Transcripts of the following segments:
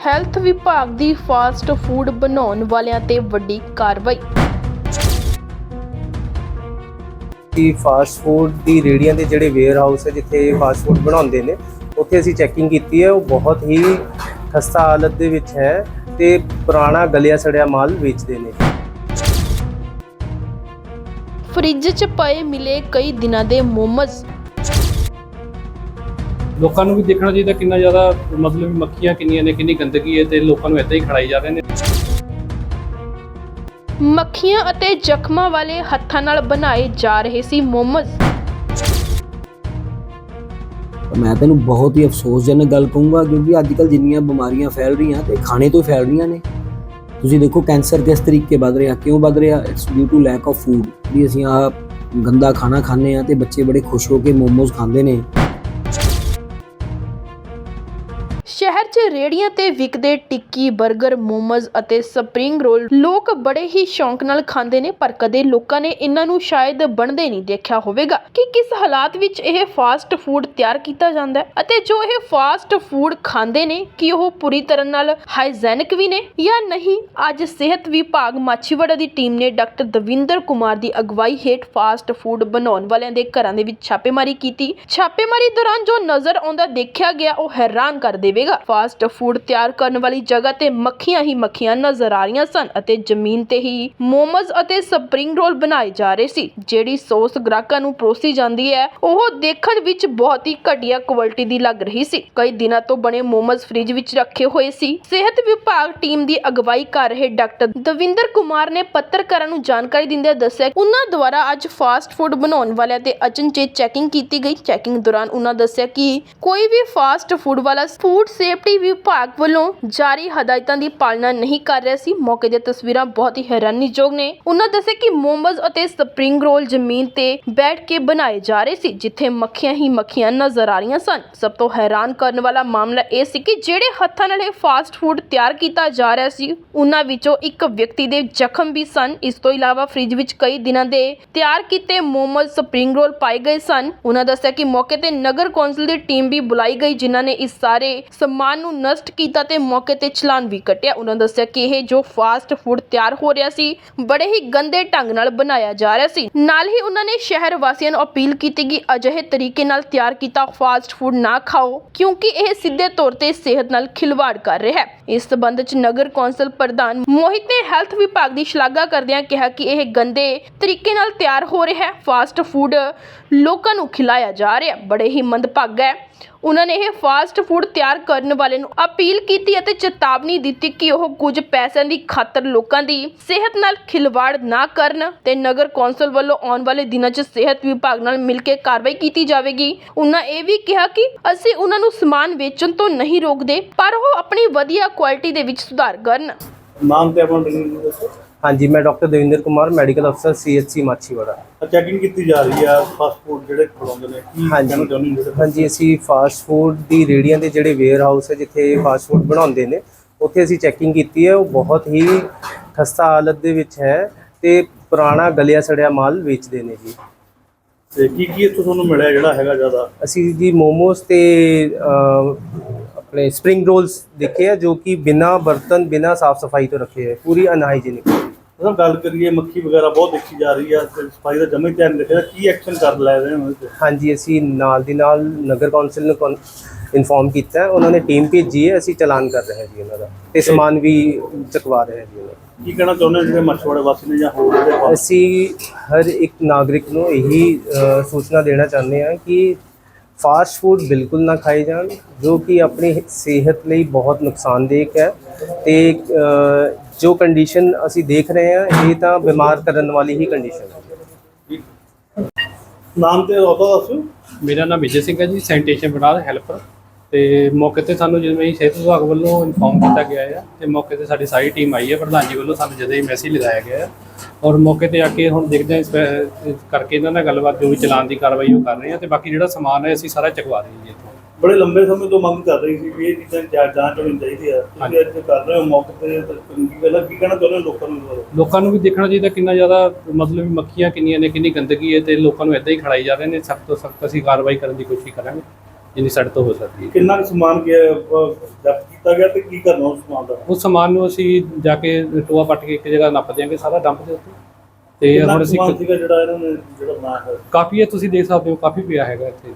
Health ਵਿਭਾਗ ਦੀ fast food ਬਣਾਉਣ ਵਾਲਿਆਂ ਤੇ ਵੱਡੀ ਕਾਰਵਾਈ। ਕਿ ਫਾਸਟ ਫੂਡ ਦੀ ਰੇੜੀਆਂ ਦੇ ਜਿਹੜੇ ਵੇਅਰ ਹਾਊਸ ਹੈ ਜਿੱਥੇ ਫਾਸਟ ਫੂਡ ਬਣਾਉਂਦੇ ਨੇ ਉੱਥੇ ਅਸੀਂ ਚੈਕਿੰਗ ਕੀਤੀ ਹੈ। ਉਹ ਬਹੁਤ ਹੀ ਖਸਤਾ ਹਾਲਤ ਦੇ ਵਿੱਚ ਹੈ ਤੇ ਪੁਰਾਣਾ ਗਲਿਆ ਸੜਿਆ ਮਾਲ ਵੇਚਦੇ ਨੇ। ਫ੍ਰਿਜ 'ਚ ਪਏ ਮਿਲੇ ਕਈ ਦਿਨਾਂ ਦੇ ਮੋਮੋਜ਼। ਲੋਕਾਂ ਨੂੰ ਵੀ ਦੇਖਣਾ ਚਾਹੀਦਾ ਕਿੰਨਾ ਜ਼ਿਆਦਾ ਮਤਲਬ ਮੱਖੀਆਂ ਕਿੰਨੀਆਂ ਨੇ ਕਿੰਨੀ ਗੰਦਗੀ ਹੈ ਤੇ ਲੋਕਾਂ ਨੂੰ ਇਦਾਂ ਹੀ ਖੜਾਈ ਜਾ ਰਹੇ ਨੇ। ਮੱਖੀਆਂ ਅਤੇ ਜ਼ਖਮਾਂ ਵਾਲੇ ਹੱਥਾਂ ਨਾਲ ਬਣਾਏ ਜਾ ਰਹੇ ਸੀ ਮੋਮੋਜ਼। ਮੈਂ ਤੈਨੂੰ ਬਹੁਤ ਹੀ ਅਫਸੋਸਜਨਕ ਗੱਲ ਕਹੂੰਗਾ ਕਿਉਂਕਿ ਅੱਜ ਕੱਲ ਜਿੰਨੀਆਂ ਬਿਮਾਰੀਆਂ ਫੈਲ ਰਹੀਆਂ ਤੇ ਖਾਣੇ ਤੋਂ ਹੀ ਫੈਲ ਰਹੀਆਂ ਨੇ। ਤੁਸੀਂ ਦੇਖੋ ਕੈਂਸਰ ਕਿਸ ਤਰੀਕੇ ਵੱਧ ਰਿਹਾ ਕਿਉਂ ਵੱਧ ਰਿਹਾ? It's due to lack of food ਵੀ ਅਸੀਂ ਆ ਗੰਦਾ ਖਾਣਾ ਖਾਂਦੇ ਆ ਤੇ ਬੱਚੇ ਬੜੇ ਖੁਸ਼ ਹੋ ਕੇ ਮੋਮੋਜ਼ ਖਾਂਦੇ ਨੇ। ਸ਼ਹਿਰ 'ਚ ਰੇੜੀਆਂ ਤੇ ਵਿਕਦੇ ਟਿੱਕੀ 버ਗਰ ਮੋਮੋਜ਼ ਅਤੇ ਸਪਰਿੰਗ ਰੋਲ ਲੋਕ ਬੜੇ ਹੀ ਸ਼ੌਂਕ ਨਾਲ ਖਾਂਦੇ ਨੇ, ਪਰ ਕਦੇ ਲੋਕਾਂ ਨੇ ਇਹਨਾਂ ਨੂੰ ਸ਼ਾਇਦ ਬਣਦੇ ਨਹੀਂ ਦੇਖਿਆ ਹੋਵੇਗਾ ਕਿ ਕਿਸ ਹਾਲਾਤ ਵਿੱਚ ਇਹ ਫਾਸਟ ਫੂਡ ਤਿਆਰ ਕੀਤਾ ਜਾਂਦਾ ਹੈ ਅਤੇ ਜੋ ਇਹ ਫਾਸਟ ਫੂਡ ਖਾਂਦੇ ਨੇ, ਕਿ ਉਹ ਪੂਰੀ ਤਰ੍ਹਾਂ ਨਾਲ ਹਾਈਜੈਨਿਕ ਵੀ ਨੇ ਜਾਂ ਨਹੀਂ? ਅੱਜ ਸਿਹਤ ਵਿਭਾਗ ਮਾਛੀਵਾੜਾ ਦੀ ਟੀਮ ਨੇ ਡਾਕਟਰ ਦਵਿੰਦਰ ਕੁਮਾਰ ਦੀ ਅਗਵਾਈ ਹੇਠ ਫਾਸਟ ਫੂਡ ਬਣਾਉਣ ਵਾਲਿਆਂ ਦੇ ਘਰਾਂ ਦੇ ਵਿੱਚ ਛਾਪੇਮਾਰੀ ਕੀਤੀ। ਛਾਪੇਮਾਰੀ ਦੌਰਾਨ ਜੋ ਨਜ਼ਰ ਆਉਂਦਾ ਦੇਖਿਆ ਗਿਆ, ਉਹ ਹੈਰਾਨ ਕਰ ਦੇਵੇ ਦੇਵੇਗਾ ਫਾਸਟ ਫੂਡ ਤਿਆਰ ਕਰਨ ਵਾਲੀ ਜਗ੍ਹਾ ਤੇ ਮੱਖੀਆਂ ਹੀ ਮੱਖੀਆਂ ਨਜ਼ਰ ਆ ਰਹੀਆਂ ਸਨ ਅਤੇ ਜ਼ਮੀਨ ਤੇ ਹੀ ਮੋਮੋਜ਼ ਅਤੇ ਸਪਰਿੰਗ ਰੋਲ ਬਣਾਏ ਜਾ ਰਹੇ ਸੀ। ਜਿਹੜੀ ਸੌਸ ਗ੍ਰਾਹਕਾਂ ਨੂੰ ਪਰੋਸੀ ਜਾਂਦੀ ਹੈ, ਉਹ ਦੇਖਣ ਵਿੱਚ ਬਹੁਤ ਹੀ ਘਟੀਆ ਕੁਆਲਿਟੀ ਦੀ ਲੱਗ ਰਹੀ ਸੀ। ਕਈ ਦਿਨਾਂ ਤੋਂ ਬਣੇ ਮੋਮੋਜ਼ ਫ੍ਰਿਜ ਵਿੱਚ ਰੱਖੇ ਹੋਏ ਸੀ। ਸਿਹਤ ਵਿਭਾਗ ਟੀਮ ਦੀ ਅਗਵਾਈ ਕਰ ਰਹੇ ਡਾਕਟਰ ਦਵਿੰਦਰ ਕੁਮਾਰ ਨੇ ਪੱਤਰਕਾਰਾਂ ਨੂੰ ਜਾਣਕਾਰੀ ਦਿੰਦਿਆਂ ਦੱਸਿਆ ਕਿ ਉਹਨਾਂ ਦੁਆਰਾ ਅੱਜ ਫਾਸਟ ਫੂਡ ਬਣਾਉਣ ਵਾਲਿਆਂ ਤੇ ਅਚਨਚੇਤ ਚੈਕਿੰਗ ਕੀਤੀ ਗਈ। ਚੈਕਿੰਗ ਦੌਰਾਨ ਉਹਨਾਂ ਦੱਸਿਆ ਕਿ ਕੋਈ ਵੀ ਫਾਸਟ ਫੂਡ ਵਾਲਾ ਫੂਡ ਸੇਫਟੀ ਵਿਭਾਗ ਵੱਲੋਂ ਜਾਰੀ ਹਦਾਇਤਾਂ ਦੀ ਪਾਲਣਾ ਨਹੀਂ ਕਰ ਰਿਹਾ ਸੀ। ਮੌਕੇ ਦੀਆਂ ਤਸਵੀਰਾਂ ਬਹੁਤ ਹੀ ਹੈਰਾਨੀਯੋਗ ਨੇ। ਉਹਨਾਂ ਦੱਸਿਆ ਕਿ ਮੋਮੋਜ਼ ਅਤੇ ਸਪਰਿੰਗ ਰੋਲ ਜ਼ਮੀਨ ਤੇ ਬੈਠ ਕੇ ਬਣਾਏ ਜਾ ਰਹੇ ਸੀ, ਜਿੱਥੇ ਮੱਖੀਆਂ ਹੀ ਮੱਖੀਆਂ ਨਜ਼ਰ ਆ ਰਹੀਆਂ ਸਨ। ਸਭ ਤੋਂ ਹੈਰਾਨ ਕਰਨ ਵਾਲਾ ਮਾਮਲਾ ਇਹ ਸੀ ਕਿ ਜਿਹੜੇ ਹੱਥਾਂ ਨਾਲ ਇਹ ਫਾਸਟ ਫੂਡ ਤਿਆਰ ਕੀਤਾ ਜਾ ਰਿਹਾ ਸੀ, ਉਹਨਾਂ ਵਿੱਚੋਂ ਇੱਕ ਵਿਅਕਤੀ ਦੇ ਜ਼ਖਮ ਵੀ ਸਨ। ਇਸ ਤੋਂ ਇਲਾਵਾ ਫ੍ਰਿਜ ਵਿੱਚ ਕਈ ਦਿਨਾਂ ਦੇ ਤਿਆਰ ਕੀਤੇ ਮੋਮੋਜ਼ ਸਪਰਿੰਗ ਰੋਲ ਪਾਏ ਗਏ ਸਨ। ਉਹਨਾਂ ਦੱਸਿਆ ਕਿ ਮੌਕੇ ਤੇ ਨਗਰ ਕੌਂਸਲ ਦੀ ਟੀਮ ਵੀ ਬੁਲਾਈ ਗਈ, ਜਿਨ੍ਹਾਂ ਨੇ ਇਸ ਸਾਰੇ ਸਮਾਨ ਨੂੰ ਨਸ਼ਟ ਕੀਤਾ ਤੇ ਮੌਕੇ ਤੇ ਚਲਾਨ ਵੀ ਕੱਟਿਆ। ਉਹਨਾਂ ਦੱਸਿਆ ਕਿ ਇਹ ਜੋ ਫਾਸਟ ਫੂਡ ਤਿਆਰ ਹੋ ਰਿਹਾ ਸੀ, ਬੜੇ ਹੀ ਗੰਦੇ ਢੰਗ ਨਾਲ ਬਣਾਇਆ ਜਾ ਰਿਹਾ ਸੀ। ਨਾਲ ਹੀ ਉਹਨਾਂ ਨੇ ਸ਼ਹਿਰ ਵਾਸੀਆਂ ਨੂੰ ਅਪੀਲ ਕੀਤੀ ਕਿ ਅਜਿਹੇ ਤਰੀਕੇ ਨਾਲ ਤਿਆਰ ਕੀਤਾ ਫਾਸਟ ਫੂਡ ਨਾ ਖਾਓ, ਕਿਉਂਕਿ ਇਹ ਸਿੱਧੇ ਤੌਰ ਤੇ ਸਿਹਤ ਨਾਲ ਖਿਲਵਾੜ ਕਰ ਰਿਹਾ ਹੈ। ਇਸ ਸਬੰਧ ਚ ਨਗਰ ਕੌਂਸਲ ਪ੍ਰਧਾਨ ਮੋਹਿਤ ਨੇ ਹੈਲਥ ਵਿਭਾਗ ਦੀ ਸ਼ਲਾਘਾ ਕਰਦਿਆਂ ਕਿਹਾ ਕਿ ਇਹ ਗੰਦੇ ਤਰੀਕੇ ਨਾਲ ਤਿਆਰ ਹੋ ਰਿਹਾ ਹੈ। ਫਾਸਟ ਫੂਡ ਲੋਕਾਂ ਨੂੰ ਖਿਲਾਇਆ ਜਾ ਰਿਹਾ, ਬੜੇ ਹੀ ਮੰਦਭਾਗਾ ਹੈ। ਉਹਨਾਂ ਨੇ ਇਹ ਫਾਸਟ ਫੂਡ ਤਿਆਰ ਕਰਨ ਵਾਲੇ ਨੂੰ ਅਪੀਲ ਕੀਤੀ ਅਤੇ ਚੇਤਾਵਨੀ ਦਿੱਤੀ ਕਿ ਉਹ ਕੁਝ ਪੈਸਿਆਂ ਦੀ ਖਾਤਰ ਲੋਕਾਂ ਦੀ ਸਿਹਤ ਨਾਲ ਖਿਲਵਾੜ ਨਾ ਕਰਨ ਤੇ ਨਗਰ ਕੌਂਸਲ ਵੱਲੋਂ ਆਉਣ ਵਾਲੇ ਦਿਨਾਂ 'ਚ ਸਿਹਤ ਵਿਭਾਗ ਨਾਲ ਮਿਲ ਕੇ ਕਾਰਵਾਈ ਕੀਤੀ ਜਾਵੇਗੀ। ਉਨ੍ਹਾਂ ਇਹ ਵੀ ਕਿਹਾ ਕਿ ਅਸੀਂ ਉਹਨਾਂ ਨੂੰ ਸਮਾਨ ਵੇਚਣ ਤੋਂ ਨਹੀਂ ਰੋਕਦੇ, ਪਰ ਉਹ ਆਪਣੀ ਵਧੀਆ ਕੁਆਲਿਟੀ ਦੇ ਵਿੱਚ ਸੁਧਾਰ ਕਰਨ। ਨਾਮ ਤੇ ਆਪਣਾ ਡਿਗਰੀ ਦੱਸੋ। ਹਾਂਜੀ ਮੈਂ ਡਾਕਟਰ ਦਵਿੰਦਰ ਕੁਮਾਰ ਮੈਡੀਕਲ ਅਫਸਰ ਸੀਐਚਸੀ ਮਾਛੀਵਾੜਾ। ਚੈਕਿੰਗ ਕੀਤੀ ਜਾ ਰਹੀ ਆ? ਫਾਸਟ ਫੂਡ ਜਿਹੜੇ ਖਵਾਉਂਦੇ ਨੇ ਕੀ ਹਾਂਜੀ। ਕਹਿਣਾ ਚਾਹੁੰਦੇ ਹੋ ਹਾਂਜੀ ਅਸੀਂ ਫਾਸਟ ਫੂਡ ਦੀ ਰੇੜੀਆਂ ਦੇ ਜਿਹੜੇ ਵੇਅਰ ਹਾਊਸ ਹੈ ਜਿੱਥੇ ਫਾਸਟ ਫੂਡ ਬਣਾਉਂਦੇ ਨੇ ਉੱਥੇ ਅਸੀਂ ਚੈਕਿੰਗ ਕੀਤੀ ਹੈ। ਉਹ ਬਹੁਤ ਹੀ ਖਸਤਾ ਹਾਲਤ ਦੇ ਵਿੱਚ ਹੈ ਤੇ ਪੁਰਾਣਾ ਗਲਿਆ ਸੜਿਆ ਮਾਲ ਵੇਚਦੇ ਨੇ ਜੀ। ਤੇ ਕੀ ਕੀ ਇੱਥੋਂ ਤੁਹਾਨੂੰ ਮਿਲਿਆ ਜਿਹੜਾ ਹੈਗਾ ਜ਼ਿਆਦਾ? ਅਸੀਂ ਜੀ ਮੋਮੋਸ ਤੇ ਆਪਣੇ ਸਪਰਿੰਗ ਰੋਲਸ ਦੇਖੇ ਆ ਜੋ ਕਿ ਬਿਨਾ ਬਰਤਨ ਬਿਨਾ ਸਾਫ਼ ਸਫ਼ਾਈ ਤੋਂ ਰੱਖੇ ਹੈ ਪੂਰੀ ਅਨਹਾਈਜੀਨਿਕ ਜਦੋਂ ਗੱਲ ਕਰੀਏ ਮੱਖੀ ਵਗੈਰਾ ਬਹੁਤ ਦੇਖੀ ਜਾ ਰਹੀ ਆ ਤੇ ਸਫ਼ਾਈ ਦਾ ਜਮੇ ਧਿਆਨ ਰੱਖਿਆ। ਕੀ ਐਕਸ਼ਨ ਕਰ ਲੈ ਰਹੇ ਹੋ ਤੇ? ਹਾਂਜੀ ਅਸੀਂ ਨਾਲ ਦੀ ਨਾਲ ਨਗਰ ਕੌਂਸਲ ਨੂੰ ਇਨਫੋਰਮ ਕੀਤਾ। ਹੈ ਉਹਨਾਂ ਨੇ ਟੀਮ ਭੇਜੀ ਹੈ ਅਸੀਂ ਚਲਾਨ ਕਰ ਰਹੇ ਹਾਂ ਜੀ ਉਹਨਾਂ ਦਾ। ਤੇ ਸਮਾਨ ਵੀ ਚੁਕਵਾ ਰਹੇ ਹਾਂ ਜੀ ਉਹਨਾਂ ਦਾ। ਕੀ ਕਹਿਣਾ ਚਾਹੁੰਦੇ ਹੋ ਜਿਹੜੇ ਮਛਵਾੜੇ ਵਾਸੀ ਨੇ ਜਾਂ ਹੋਰ ਜਿਹੜੇ ਅਸੀਂ ਹਰ ਇੱਕ ਨਾਗਰਿਕ ਨੂੰ ਇਹੀ ਅ, ਸੂਚਨਾ ਦੇਣਾ ਚਾਹੁੰਦੇ ਹਾਂ ਕਿ ਫਾਸਟ ਫੂਡ ਬਿਲਕੁਲ ਨਾ ਖਾਏ ਜਾਣ ਜੋ ਕਿ ਆਪਣੀ ਸਿਹਤ ਲਈ ਬਹੁਤ ਨੁਕਸਾਨਦੇਹ ਹੈ ਤੇ ਜੋ ਕੰਡੀਸ਼ਨ ਅਸੀਂ ਦੇਖ ਰਹੇ ਹਾਂ ਇਹ ਤਾਂ ਬਿਮਾਰ ਕਰਨ ਵਾਲੀ ਹੀ ਕੰਡੀਸ਼ਨ ਹੈ। ਨਾਮ ਤੇ ਉਹਦਾ ਦੱਸੋ। ਮੇਰਾ ਨਾਮ ਵਿਜੇ ਸਿੰਘ ਹੈ ਜੀ ਸੈਨੀਟੇਸ਼ਨ ਵਿਭਾਗ ਹੈਲਪਰ ਤੇ ਮੌਕੇ ਤੇ ਸਾਨੂੰ ਜਿਵੇਂ ਹੀ ਸਿਹਤ ਵਿਭਾਗ ਵੱਲੋਂ ਇਨਫੋਰਮ ਕੀਤਾ ਗਿਆ ਹੈ ਤੇ ਮੌਕੇ ਤੇ ਸਾਡੀ ਸਾਰੀ ਟੀਮ ਆਈ ਹੈ ਪ੍ਰਧਾਨ ਜੀ ਵੱਲੋਂ ਸਾਨੂੰ ਜਦੋਂ ਹੀ ਮੈਸੇਜ ਲਗਾਇਆ ਗਿਆ ਹੈ ਔਰ ਮੌਕੇ ਤੇ ਆ ਕੇ ਹੁਣ ਦੇਖਦੇ ਹਾਂ ਇਸ ਪੈ- ਕਰਕੇ ਇਹਨਾਂ ਨਾਲ ਗੱਲਬਾਤ ਜੋ ਵੀ ਚਲਾਨ ਦੀ ਕਾਰਵਾਈ ਉਹ ਕਰ ਰਹੇ ਹਾਂ ਤੇ ਬਾਕੀ ਜਿਹੜਾ ਸਮਾਨ ਹੈ ਅਸੀਂ ਸਾਰਾ ਚੁਕਵਾ ਰਹੇ ਹਾਂ ਜੀ ਇੱਥੋਂ ਬੜੇ ਲੰਬੇ ਸਮੇਂ ਤੋਂ ਮੰਗ ਕਰ ਰਹੀ ਸੀ ਵੀ ਇਹ ਚੀਜ਼ਾਂ ਜਾਂ- ਜਾਂਚ ਹੋਣੀ ਚਾਹੀਦੀ ਆ। ਤੁਸੀਂ ਅੱਜ ਕਰ ਰਹੇ ਹੋ ਮੌਕੇ ਤੇ ਤਾਂ ਚੰਗੀ ਗੱਲ ਆ ਕੀ ਕਹਿਣਾ ਚਾਹੁੰਦੇ ਹੋ ਲੋਕਾਂ ਨੂੰ ਇਸ ਬਾਰੇ? ਲੋਕਾਂ ਨੂੰ ਵੀ ਦੇਖਣਾ ਚਾਹੀਦਾ ਕਿੰਨਾ ਜ਼ਿਆਦਾ ਮਤਲਬ ਵੀ ਮੱਖੀਆਂ ਕਿੰਨੀਆਂ ਨੇ ਕਿੰਨੀ ਗੰਦਗੀ ਹੈ ਤੇ ਲੋਕਾਂ ਨੂੰ ਇਦਾਂ ਹੀ ਖੜਾਈ ਜਾ ਰਹੇ ਨੇ ਸਖਤ ਤੋਂ ਸਖਤ ਅਸੀਂ ਕਾਰਵਾਈ ਕਰਨ ਦੀ ਕੋਸ਼ਿਸ਼ ਕਰਾਂਗੇ ਜਿੰਨੀ ਸਾਡੇ ਤੋਂ ਹੋ ਸਕਦੀ ਹੈ। ਕਿੰਨਾ ਕੁ ਸਮਾਨ ਕਿ ਜ਼ਬਤ ਕੀਤਾ ਗਿਆ ਤੇ ਕੀ ਕਰਨਾ ਉਸ ਸਮਾਨ ਦਾ? ਉਸ ਸਮਾਨ ਨੂੰ ਅਸੀਂ ਜਾ ਕੇ ਟੋਆ ਪੱਟ ਕੇ ਇੱਕ ਜਗ੍ਹਾ ਨੱਪ ਦਿਆਂਗੇ ਸਾਰਾ ਡੰਪ ਦੇ ਉੱਤੇ। ਤੇ ਹੁਣ ਅਸੀਂ ਸਮਾਨ ਸੀਗਾ ਜਿਹੜਾ ਇਹਨਾਂ ਨੇ ਜਿਹੜਾ ਬਣਾਇਆ ਹੈ ਕਾਫੀ ਹੈ ਤੁਸੀਂ ਦੇਖ ਸਕਦੇ ਹੋ ਕਾਫੀ ਪਿਆ ਹੈਗਾ ਇੱਥੇ।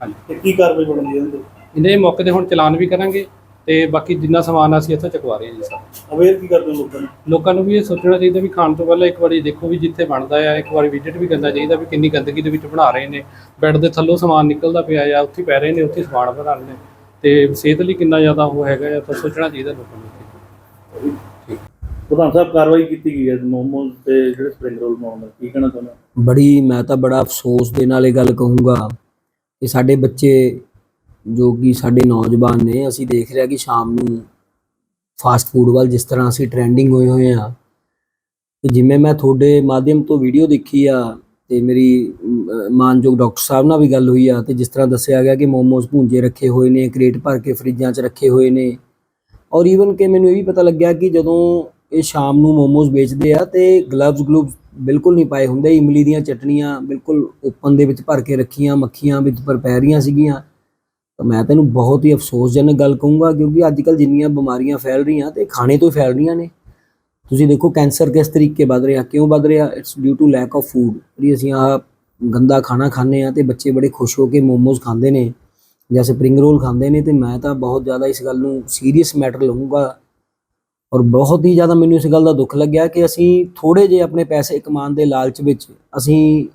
ਹਾਂਜੀ। ਤੇ ਕੀ ਕਾਰਵਾਈ ਬਣਦੀ ਹੈ ਇਹਦੇ? ਇਹਦੇ ਮੌਕੇ ਤੇ ਹੁਣ ਚਲਾਨ ਵੀ ਕਰਾਂਗੇ। ਤੇ ਬਾਕੀ ਜਿੰਨਾ ਸਮਾਨ ਅਸੀਂ ਇੱਥੋਂ ਚੁਕਵਾ ਰਹੇ ਹਾਂ ਜੀ ਸਰ। ਅਵੇਅਰ ਕੀ ਕਰਦੇ ਹੋ ਲੋਕਾਂ ਨੂੰ? ਲੋਕਾਂ ਨੂੰ ਵੀ ਇਹ ਸੋਚਣਾ ਚਾਹੀਦਾ ਵੀ ਖਾਣ ਤੋਂ ਪਹਿਲਾਂ ਇੱਕ ਵਾਰੀ ਦੇਖੋ ਵੀ ਜਿੱਥੇ ਬਣਦਾ ਆ ਇੱਕ ਵਾਰੀ ਵਿਜ਼ਿਟ ਵੀ ਕਰਨਾ ਚਾਹੀਦਾ ਵੀ ਕਿੰਨੀ ਗੰਦਗੀ ਦੇ ਵਿੱਚ ਬਣਾ ਰਹੇ ਨੇ। ਬੈੱਡ ਦੇ ਥੱਲੋਂ ਸਮਾਨ ਨਿਕਲਦਾ ਪਿਆ ਆ ਉੱਥੇ ਪੈ ਰਹੇ ਨੇ ਉੱਥੇ ਸਮਾਨ ਬਣਾ ਰਹੇ ਨੇ। ਤੇ ਸਿਹਤ ਲਈ ਕਿੰਨਾ ਜ਼ਿਆਦਾ ਉਹ ਹੈਗਾ ਆ ਤਾਂ ਸੋਚਣਾ ਚਾਹੀਦਾ ਲੋਕਾਂ ਨੂੰ ਪ੍ਰਧਾਨ ਸਾਹਿਬ ਕਾਰਵਾਈ ਕੀਤੀ ਗਈ ਹੈ ਮੋਮੋਸ ਤੇ ਜਿਹੜੇ ਸਪਰਿੰਗ ਰੋਲ ਦਾ ਕੀ ਕਹਿਣਾ ਚਾਹੁੰਦੇ ਹੋ? ਬੜੀ ਮੈਂ ਤਾਂ ਬੜਾ ਅਫਸੋਸ ਦੇ ਨਾਲ ਇਹ ਗੱਲ ਕਹੂੰਗਾ ਕਿ ਸਾਡੇ ਬੱਚੇ ਜੋ ਕਿ ਸਾਡੇ ਨੌਜਵਾਨ ਨੇ, ਅਸੀਂ ਦੇਖ ਰਿਹਾ ਕਿ ਸ਼ਾਮ ਨੂੰ ਫਾਸਟ ਫੂਡ ਵੱਲ ਜਿਸ ਤਰ੍ਹਾਂ ਅਸੀਂ ਟ੍ਰੈਂਡਿੰਗ ਹੋਏ ਹੋਏ ਆ ਤੇ ਜਿਵੇਂ ਮੈਂ ਤੁਹਾਡੇ ਮਾਧਿਅਮ ਤੋਂ ਵੀਡੀਓ ਦੇਖੀ ਆ ਤੇ ਮੇਰੀ ਮਾਨਯੋਗ ਡਾਕਟਰ ਸਾਹਿਬ ਨਾਲ ਵੀ ਗੱਲ ਹੋਈ ਆ ਤੇ ਜਿਸ ਤਰ੍ਹਾਂ ਦੱਸਿਆ ਗਿਆ ਕਿ ਮੋਮੋਸ ਭੁੰਜੇ ਰੱਖੇ ਹੋਏ ਨੇ ਕ੍ਰੇਟ ਭਰ ਕੇ ਫਰਿੱਜਾਂ 'ਚ ਰੱਖੇ ਹੋਏ ਨੇ। ਔਰ ਈਵਨ ਕਿ ਮੈਨੂੰ ਇਹ ਵੀ ਪਤਾ ਲੱਗਿਆ ਕਿ ਜਦੋਂ ਇਹ ਸ਼ਾਮ ਨੂੰ ਮੋਮੋਸ ਵੇਚਦੇ ਆ ਤੇ ਗਲਵਜ਼ ਗਲੂਵਜ਼ ਬਿਲਕੁਲ ਨਹੀਂ ਪਾਏ ਹੁੰਦੇ, ਇਮਲੀ ਦੀਆਂ ਚਟਣੀਆਂ ਬਿਲਕੁਲ ਓਪਨ ਦੇ ਵਿੱਚ ਭਰ ਕੇ ਰੱਖੀਆਂ, ਮੱਖੀਆਂ ਵਿੱਚ ਪਰ ਪੈ ਰਹੀਆਂ ਸੀਗੀਆਂ। ਤਾਂ ਮੈਂ ਤੈਨੂੰ ਬਹੁਤ ਹੀ ਅਫਸੋਸਜਨਕ ਗੱਲ ਕਹੂੰਗਾ ਕਿਉਂਕਿ ਅੱਜ ਕੱਲ ਜਿੰਨੀਆਂ ਬਿਮਾਰੀਆਂ ਫੈਲ ਰਹੀਆਂ ਤੇ ਖਾਣੇ ਤੋਂ ਹੀ ਫੈਲ ਰਹੀਆਂ ਨੇ। ਤੁਸੀਂ ਦੇਖੋ ਕੈਂਸਰ ਕਿਸ ਤਰੀਕੇ ਵੱਧ ਰਿਹਾ, ਕਿਉਂ ਵੱਧ ਰਿਹਾ? It's due to lack of food ਜਿਹੜੀ ਅਸੀਂ ਆ ਗੰਦਾ ਖਾਣਾ ਖਾਂਦੇ ਆ ਤੇ ਬੱਚੇ ਬੜੇ ਖੁਸ਼ ਹੋ ਕੇ ਮੋਮੋਜ਼ ਖਾਂਦੇ ਨੇ ਜਾਂ ਸਪਰਿੰਗ ਰੋਲ ਖਾਂਦੇ ਨੇ ਤੇ ਮੈਂ ਤਾਂ ਬਹੁਤ ਜ਼ਿਆਦਾ ਇਸ ਗੱਲ ਨੂੰ ਸੀਰੀਅਸ ਮੈਟਰ ਲਵਾਂਗਾ ਔਰ ਬਹੁਤ ਹੀ ਜ਼ਿਆਦਾ ਮੈਨੂੰ ਇਸ ਗੱਲ ਦਾ ਦੁੱਖ ਲੱਗਿਆ ਕਿ ਅਸੀਂ ਥੋੜੇ ਜਿਹੇ ਆਪਣੇ ਪੈਸੇ ਕਮਾਉਣ ਦੇ ਲਾਲਚ ਵਿੱਚ ਅਸੀਂ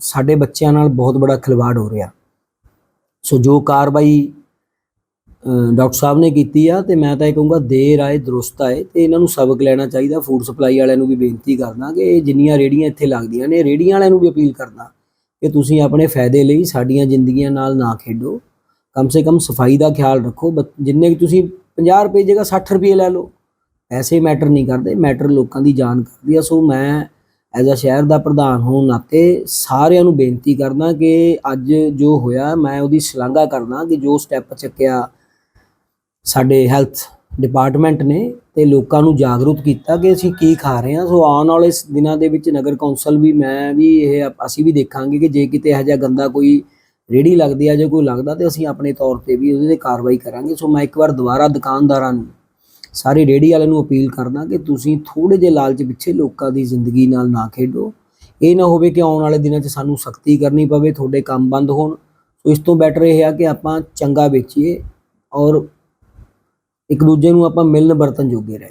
ਸਾਡੇ ਬੱਚਿਆਂ ਨਾਲ ਬਹੁਤ ਬੜਾ ਖਿਲਵਾੜ ਹੋ ਰਿਹਾ। ਸੋ ਜੋ ਕਾਰਵਾਈ ਡਾਕਟਰ ਸਾਹਿਬ ਨੇ ਕੀਤੀ ਆ ਤੇ ਮੈਂ ਤਾਂ ਇਹ ਕਹੂੰਗਾ ਦੇਰ ਆਏ, ਦਰੁਸਤ ਆਏ ਤੇ ਇਹਨਾਂ ਨੂੰ ਸਬਕ ਲੈਣਾ ਚਾਹੀਦਾ ਫੂਡ ਸਪਲਾਈ ਵਾਲਿਆਂ ਨੂੰ ਵੀ ਬੇਨਤੀ ਕਰਦਾ ਕਿ ਇਹ ਜਿੰਨੀਆਂ ਰੇੜੀਆਂ ਇੱਥੇ ਲੱਗਦੀਆਂ ਨੇ ਰੇੜੀਆਂ ਵਾਲਿਆਂ ਨੂੰ ਵੀ ਅਪੀਲ ਕਰਦਾ ਕਿ ਤੁਸੀਂ ਆਪਣੇ ਫਾਇਦੇ ਲਈ ਸਾਡੀਆਂ ਜ਼ਿੰਦਗੀਆਂ ਨਾਲ ਨਾ ਖੇਡੋ। ਕਮ ਸੇ ਕਮ ਸਫ਼ਾਈ ਦਾ ਖਿਆਲ ਰੱਖੋ, ਬ- ਜਿੰਨੇ ਕਿ ਤੁਸੀਂ 50 ਰੁਪਏ ਦੀ ਜਗ੍ਹਾ 60 ਰੁਪਏ ਲੈ ਲਓ, ਪੈਸੇ ਮੈਟਰ ਨਹੀਂ ਕਰਦੇ, ਮੈਟਰ ਲੋਕਾਂ ਦੀ ਜਾਨ ਕਰਦੀ ਆ। ਸੋ ਮੈਂ ਐਜ਼ ਅ ਸ਼ਹਿਰ ਦਾ ਪ੍ਰਧਾਨ ਹੋਣ ਨਾਤੇ ਸਾਰਿਆਂ ਨੂੰ ਬੇਨਤੀ ਕਰਦਾ ਕਿ ਅੱਜ ਜੋ ਹੋਇਆ, ਮੈਂ ਉਹਦੀ ਸ਼ਲਾਘਾ ਕਰਦਾ ਕਿ ਜੋ ਸਟੈਪ ਚੱਕਿਆ ਸਾਡੇ ਹੈਲਥ ਡਿਪਾਰਟਮੈਂਟ ਨੇ ਤੇ ਲੋਕਾਂ ਨੂੰ ਜਾਗਰੂਕ ਕੀਤਾ ਕਿ ਅਸੀਂ ਕੀ ਖਾ ਰਹੇ ਹਾਂ। ਸੋ ਆਉਣ ਵਾਲੇ ਦਿਨਾਂ ਦੇ ਵਿੱਚ ਨਗਰ ਕੌਂਸਲ ਵੀ, ਮੈਂ ਵੀ ਇਹ ਅਸੀਂ ਵੀ ਦੇਖਾਂਗੇ ਕਿ ਜੇ ਕਿਤੇ ਇਹੋ ਜਿਹਾ ਗੰਦਾ ਕੋਈ ਰੇੜੀ ਲੱਗਦੀ ਆ ਜੇ ਕੋਈ ਲੱਗਦਾ ਤੇ ਅਸੀਂ ਆਪਣੇ ਤੌਰ ਤੇ ਵੀ ਉਹਦੇ ਤੇ ਕਾਰਵਾਈ ਕਰਾਂਗੇ। ਸੋ ਮੈਂ ਇੱਕ ਵਾਰ ਦੁਬਾਰਾ ਦੁਕਾਨਦਾਰਾਂ ਨੂੰ ਸਾਰੇ ਰੇੜੀ ਵਾਲਿਆਂ ਨੂੰ ਅਪੀਲ ਕਰਦਾ ਕਿ ਤੁਸੀਂ ਥੋੜੇ ਜਿਹੇ ਲਾਲਚ ਪਿੱਛੇ ਲੋਕਾਂ ਦੀ ਜ਼ਿੰਦਗੀ ਨਾਲ ਨਾ ਖੇਡੋ। ਇਹ ਨਾ ਹੋਵੇ ਕਿ ਆਉਣ ਵਾਲੇ ਦਿਨਾਂ 'ਚ ਸਾਨੂੰ ਸਖਤੀ ਕਰਨੀ ਪਵੇ, ਤੁਹਾਡੇ ਕੰਮ ਬੰਦ ਹੋਣ। ਸੋ ਇਸ ਤੋਂ ਬੈਟਰ ਇਹ ਆ ਕਿ ਆਪਾਂ ਚੰਗਾ ਵੇਚੀਏ ਔਰ ਇੱਕ ਦੂਜੇ ਨੂੰ ਆਪਾਂ ਮਿਲਣ ਵਰਤਨ ਜੋਗੇ ਰਹਿ